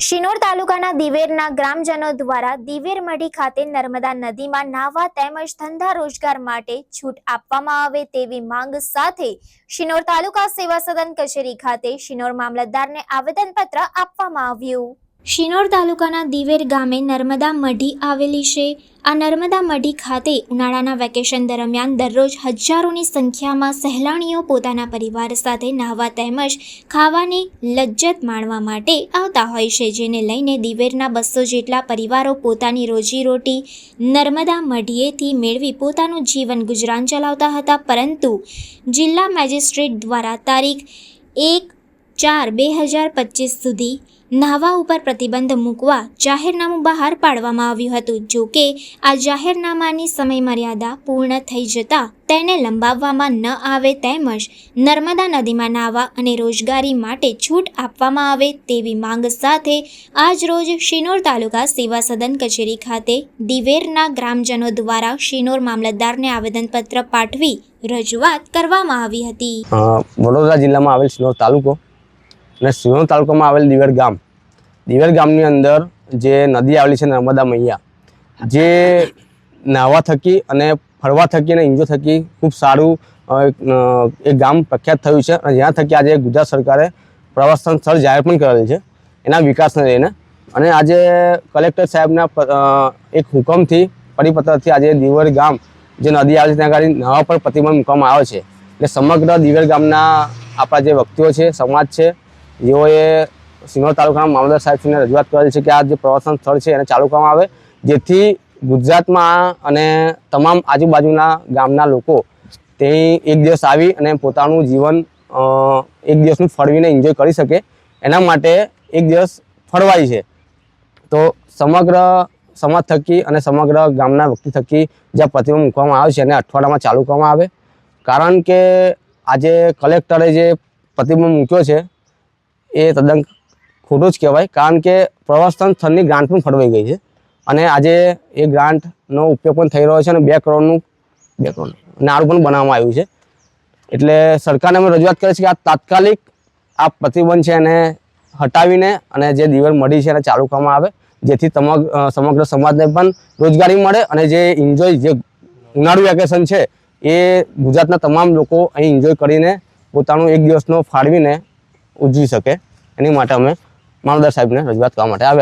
શિનોર તાલુકાના દિવેરના ગ્રામજનો દ્વારા દિવેર મઢી ખાતે નર્મદા નદીમાં નાહવા તેમજ ધંધા રોજગાર માટે છૂટ આપવામાં આવે તેવી માંગ સાથે શિનોર તાલુકા સેવા સદન કચેરી ખાતે શિનોર મામલતદારને આવેદનપત્ર આપવામાં આવ્યું. શિનોર તાલુકાના દિવેર ગામે નર્મદા મઢી આવેલી છે. આ નર્મદા મઢી ખાતે ઉનાળાના વેકેશન દરમિયાન દરરોજ હજારોની સંખ્યામાં સહેલાણીઓ પોતાના પરિવાર સાથે નાહવા તેમજ ખાવાની લજ્જત માણવા માટે આવતા હોય છે, જેને લઈને દિવેરના બસો જેટલા પરિવારો પોતાની રોજીરોટી નર્મદા મઢીએથી મેળવી પોતાનું જીવન ગુજરાન ચલાવતા હતા. પરંતુ જિલ્લા મેજિસ્ટ્રેટ દ્વારા તારીખ એક ચાર બે હજાર પચીસ સુધી નાહવા ઉપર પ્રતિબંધ મૂકવા જાહેરનામું બહાર પાડવામાં આવ્યું હતું. જો કે, આ જાહેરનામાની સમયમર્યાદા પૂર્ણ થઈ જતાં તેને લંબાવવામાં ન આવે તેમજ નર્મદા નદીમાં નાહવા અને રોજગારી માટે છૂટ આપવામાં આવે તેવી માંગ સાથે આજરોજ શિનોર તાલુકા સેવા સદન કચેરી ખાતે દિવેરના ગ્રામજનો દ્વારા શિનોર મામલતદારને આવેદનપત્ર પાઠવી રજૂઆત કરવામાં આવી હતી. વડોદરા જિલ્લામાં આવેલ શિનોર તાલુકો અને સુરત તાલુકામાં આવેલ દિવેર ગામ. દિવેર ગામની અંદર જે નદી આવેલી છે નર્મદા મૈયા, જે નાહવા થકી અને ફરવા થકી અને ઇન્જો થકી ખૂબ સારું એક ગામ પ્રખ્યાત થયું છે અને જ્યાં થકી આજે ગુજરાત સરકારે પ્રવાસન સ્થળ જાહેર પણ કરેલ છે, એના વિકાસને લઈને. અને આજે કલેક્ટર સાહેબના એક હુકમથી, પરિપત્રથી આજે દિવેર ગામ જે નદી આવે છે ત્યાં આગળ નાહવા પર પ્રતિબંધ મૂકવામાં આવે છે. એટલે સમગ્ર દિવેર ગામના આપણા જે વ્યક્તિઓ છે, સમાજ છે જેઓએ સિનોર તાલુકાના મામલદાર સાહેબશ્રીને રજૂઆત કરેલ છે કે આ જે પ્રવાસન સ્થળ છે એને ચાલુ કરવામાં આવે, જેથી ગુજરાતમાં અને તમામ આજુબાજુના ગામના લોકો તે એક દિવસ આવી અને પોતાનું જીવન એક દિવસનું ફળવીને એન્જોય કરી શકે. એના માટે એક દિવસ ફળવાય છે. તો સમગ્ર સમાજ થકી અને સમગ્ર ગામના વ્યક્તિ થકી જ્યાં પ્રતિબંધ મૂકવામાં આવે છે એને અઠવાડિયામાં ચાલુ કરવામાં આવે. કારણ કે આજે કલેક્ટરે જે પ્રતિબંધ મૂક્યો છે એ તદ્દન ખોટું જ કહેવાય, કારણ કે પ્રવાસન સ્થળની ગ્રાન્ટ પણ ફળવાઈ ગઈ છે. અને આજે એ ગ્રાન્ટનો ઉપયોગ પણ થઈ રહ્યો છે અને બે કરોડનું, બે કરોડ નાળું પણ બનાવવામાં આવ્યું છે. એટલે સરકારને અમે રજૂઆત કરી છે કે આ તાત્કાલિક આ પ્રતિબંધ છે એને હટાવીને અને જે દિવેલ મળી છે એને ચાલુ કરવામાં આવે, જેથી સમગ્ર સમાજને પણ રોજગારી મળે અને જે એન્જોય જે ઉનાળુ વેકેશન છે, એ ગુજરાતના તમામ લોકો અહીં એન્જોય કરીને પોતાનું એક દિવસનો ફાળવીને ઉજવી શકે. એની માટે અમે મામલદાર સાહેબને રજૂઆત કરવા માટે આવ્યા